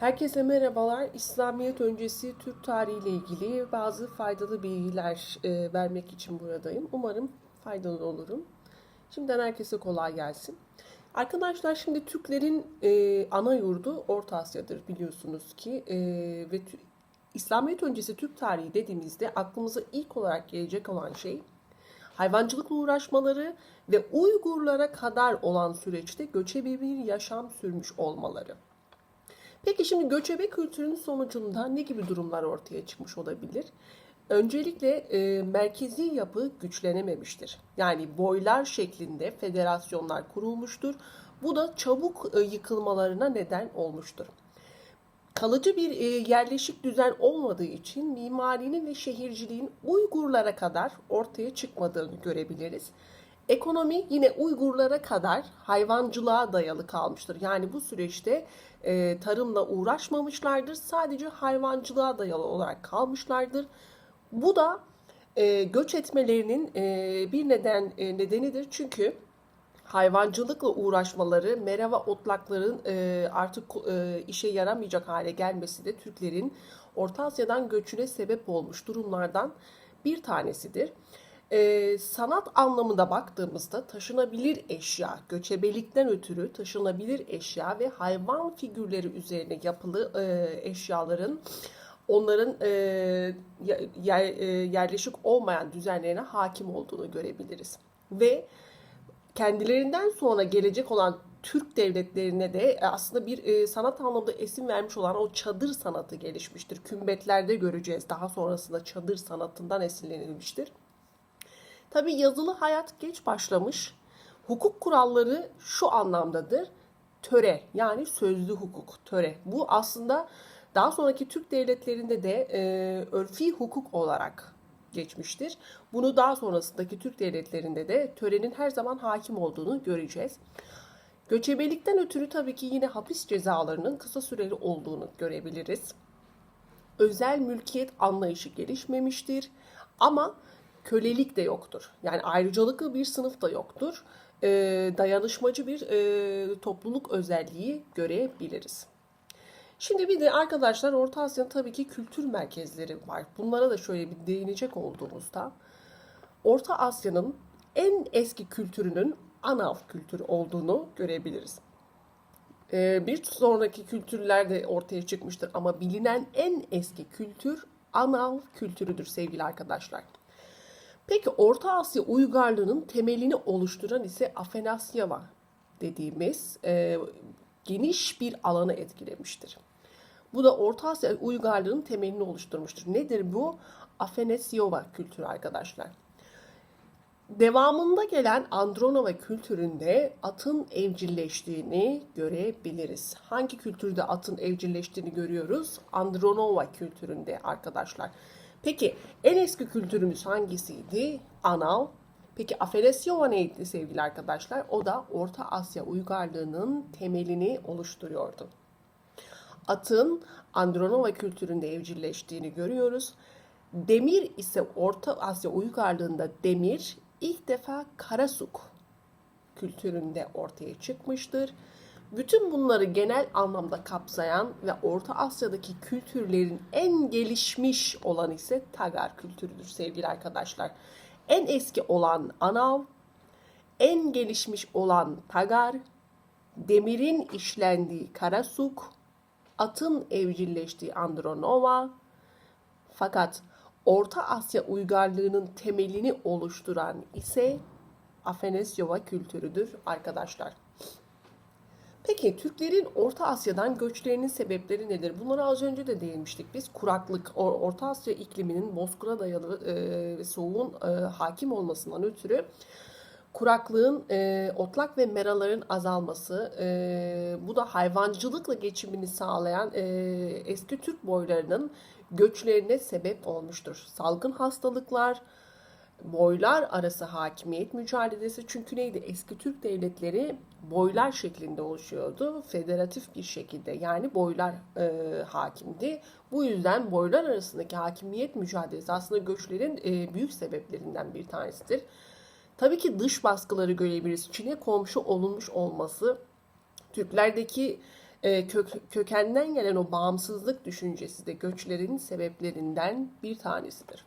Herkese merhabalar. İslamiyet öncesi Türk tarihi ile ilgili bazı faydalı bilgiler e, vermek için buradayım. Umarım faydalı olurum. Şimdiden herkese kolay gelsin. Arkadaşlar şimdi Türklerin e, ana yurdu Orta Asya'dır biliyorsunuz ki E, ve İslamiyet öncesi Türk tarihi dediğimizde aklımıza ilk olarak gelecek olan şey hayvancılıkla uğraşmaları ve Uygurlara kadar olan süreçte göçebe bir yaşam sürmüş olmaları. Peki şimdi göçebe kültürün sonucunda ne gibi durumlar ortaya çıkmış olabilir? Öncelikle e, merkezi yapı güçlenememiştir. Yani boylar şeklinde federasyonlar kurulmuştur. Bu da çabuk e, yıkılmalarına neden olmuştur. Kalıcı bir e, yerleşik düzen olmadığı için mimarinin ve şehirciliğin Uygurlara kadar ortaya çıkmadığını görebiliriz. Ekonomi yine Uygurlara kadar hayvancılığa dayalı kalmıştır. Yani bu süreçte e, tarımla uğraşmamışlardır. Sadece hayvancılığa dayalı olarak kalmışlardır. Bu da e, göç etmelerinin e, bir neden e, nedenidir. Çünkü hayvancılıkla uğraşmaları, merava otlakların e, artık e, işe yaramayacak hale gelmesi de Türklerin Orta Asya'dan göçüne sebep olmuş durumlardan bir tanesidir. E, sanat anlamında baktığımızda taşınabilir eşya, göçebelikten ötürü taşınabilir eşya ve hayvan figürleri üzerine yapılı e, eşyaların onların e, yer, e, yerleşik olmayan düzenlerine hakim olduğunu görebiliriz. Ve kendilerinden sonra gelecek olan Türk devletlerine de e, aslında bir e, sanat anlamında esin vermiş olan o çadır sanatı gelişmiştir. Kümbetlerde göreceğiz. Daha sonrasında çadır sanatından esinlenilmiştir. Tabi yazılı hayat geç başlamış. Hukuk kuralları şu anlamdadır. Töre yani sözlü hukuk, töre. Bu aslında daha sonraki Türk devletlerinde de e, örfi hukuk olarak geçmiştir. Bunu daha sonrasındaki Türk devletlerinde de törenin her zaman hakim olduğunu göreceğiz. Göçebelikten ötürü tabii ki yine hapis cezalarının kısa süreli olduğunu görebiliriz. Özel mülkiyet anlayışı gelişmemiştir ama kölelik de yoktur. Yani ayrıcalıklı bir sınıf da yoktur. Ee, dayanışmacı bir e, topluluk özelliği görebiliriz. Şimdi bir de arkadaşlar Orta Asya'nın tabii ki kültür merkezleri var. Bunlara da şöyle bir değinecek olduğumuzda Orta Asya'nın en eski kültürünün Anav kültürü olduğunu görebiliriz. Ee, bir sonraki kültürler de ortaya çıkmıştır ama bilinen en eski kültür Anav kültürüdür sevgili arkadaşlar. Peki Orta Asya uygarlığının temelini oluşturan ise Afanasyava dediğimiz e, geniş bir alanı etkilemiştir. Bu da Orta Asya uygarlığının temelini oluşturmuştur. Nedir bu? Afanasyova kültürü arkadaşlar. Devamında gelen Andronova kültüründe atın evcilleştiğini görebiliriz. Hangi kültürde atın evcilleştiğini görüyoruz? Andronova kültüründe arkadaşlar. Peki en eski kültürümüz hangisiydi? Anav. Peki Afanasyova neydi sevgili arkadaşlar? O da Orta Asya uygarlığının temelini oluşturuyordu. Atın Andronova kültüründe evcilleştiğini görüyoruz. Demir ise Orta Asya uygarlığında demir ilk defa Karasuk kültüründe ortaya çıkmıştır. Bütün bunları genel anlamda kapsayan ve Orta Asya'daki kültürlerin en gelişmiş olan ise Tagar kültürüdür sevgili arkadaşlar. En eski olan Anav, en gelişmiş olan Tagar, demirin işlendiği Karasuk, atın evcilleştiği Andronova, fakat Orta Asya uygarlığının temelini oluşturan ise Afanasyova kültürüdür arkadaşlar. Peki Türklerin Orta Asya'dan göçlerinin sebepleri nedir? Bunlara az önce de değinmiştik biz. Kuraklık, Orta Asya ikliminin bozkura dayalı ve soğuğun e, hakim olmasından ötürü kuraklığın, e, otlak ve meraların azalması, e, bu da hayvancılıkla geçimini sağlayan e, eski Türk boylarının göçlerine sebep olmuştur. Salgın hastalıklar, boylar arası hakimiyet mücadelesi çünkü neydi? Eski Türk devletleri boylar şeklinde oluşuyordu. Federatif bir şekilde yani boylar e, hakimdi. Bu yüzden boylar arasındaki hakimiyet mücadelesi aslında göçlerin e, büyük sebeplerinden bir tanesidir. Tabii ki dış baskıları görebiliriz. Çin'e komşu olunmuş olması Türklerdeki e, kök, kökenden gelen o bağımsızlık düşüncesi de göçlerin sebeplerinden bir tanesidir.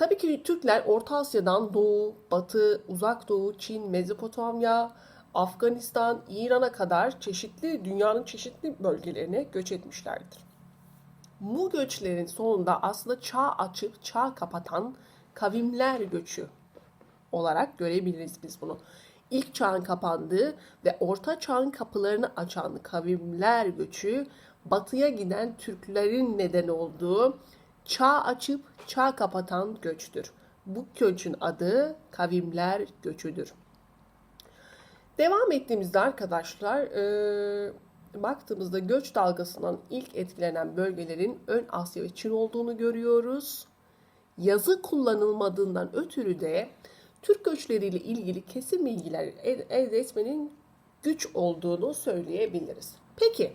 Tabii ki Türkler Orta Asya'dan Doğu, Batı, Uzak Doğu, Çin, Mezopotamya, Afganistan, İran'a kadar çeşitli dünyanın çeşitli bölgelerine göç etmişlerdir. Bu göçlerin sonunda aslında çağ açıp çağ kapatan kavimler göçü olarak görebiliriz biz bunu. İlk çağın kapandığı ve orta çağın kapılarını açan kavimler göçü batıya giden Türklerin neden olduğu çağ açıp çağ kapatan göçtür. Bu göçün adı kavimler göçüdür. Devam ettiğimizde arkadaşlar e, baktığımızda göç dalgasından ilk etkilenen bölgelerin Ön Asya ve Çin olduğunu görüyoruz. Yazı kullanılmadığından ötürü de Türk göçleriyle ilgili kesin bilgiler elde etmenin güç olduğunu söyleyebiliriz. Peki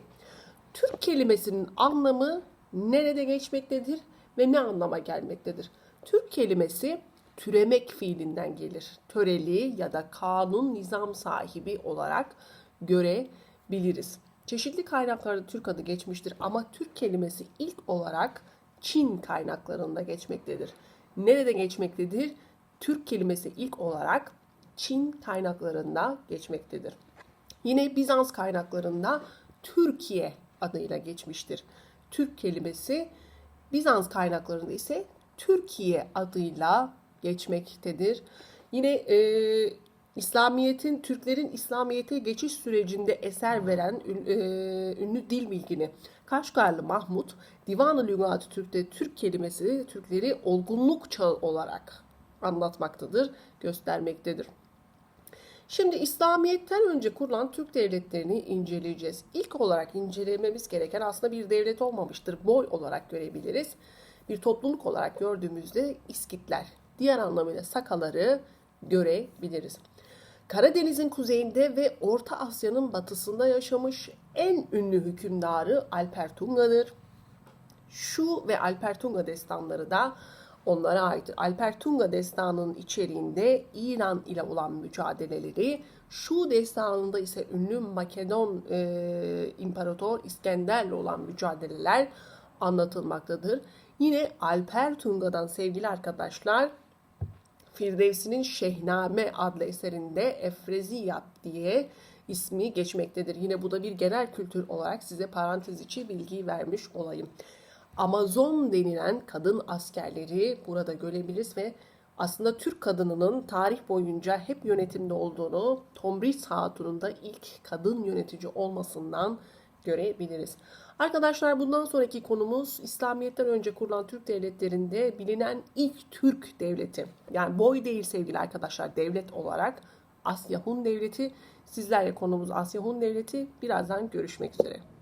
Türk kelimesinin anlamı nerede geçmektedir ve ne anlama gelmektedir? Türk kelimesi türemek fiilinden gelir. Töreli ya da kanun nizam sahibi olarak görebiliriz. Çeşitli kaynaklarda Türk adı geçmiştir ama Türk kelimesi ilk olarak Çin kaynaklarında geçmektedir. Nerede geçmektedir? Türk kelimesi ilk olarak Çin kaynaklarında geçmektedir. Yine Bizans kaynaklarında Türkiye adıyla geçmiştir. Türk kelimesi Bizans kaynaklarında ise Türkiye adıyla geçmektedir. Yine e, İslamiyet'in Türklerin İslamiyet'e geçiş sürecinde eser veren e, ünlü dil bilgini Kaşgarlı Mahmut Divan-ı Lügat-ı Türk'te Türk kelimesi Türkleri olgunluk çağı olarak anlatmaktadır, göstermektedir. Şimdi İslamiyet'ten önce kurulan Türk devletlerini inceleyeceğiz. İlk olarak incelememiz gereken aslında bir devlet olmamıştır. Boy olarak görebiliriz. Bir topluluk olarak gördüğümüzde İskitler, diğer anlamıyla Sakaları görebiliriz. Karadeniz'in kuzeyinde ve Orta Asya'nın batısında yaşamış en ünlü hükümdarı Alper Tunga'dır. Şu ve Alper Tunga destanları da onlara ait. Alper Tunga destanının içeriğinde İran ile olan mücadeleleri, şu destanında ise ünlü Makedon e, İmparator İskender'le olan mücadeleler anlatılmaktadır. Yine Alper Tunga'dan sevgili arkadaşlar Firdevsi'nin Şehname adlı eserinde Efreziyat diye ismi geçmektedir. Yine bu da bir genel kültür olarak size parantez içi bilgi vermiş olayım. Amazon denilen kadın askerleri burada görebiliriz ve aslında Türk kadınının tarih boyunca hep yönetimde olduğunu, Tomris Hatun'un da ilk kadın yönetici olmasından görebiliriz. Arkadaşlar bundan sonraki konumuz İslamiyet'ten önce kurulan Türk devletlerinde bilinen ilk Türk devleti. Yani boy değil sevgili arkadaşlar devlet olarak Asya Hun Devleti. Sizlerle konumuz Asya Hun Devleti. Birazdan görüşmek üzere.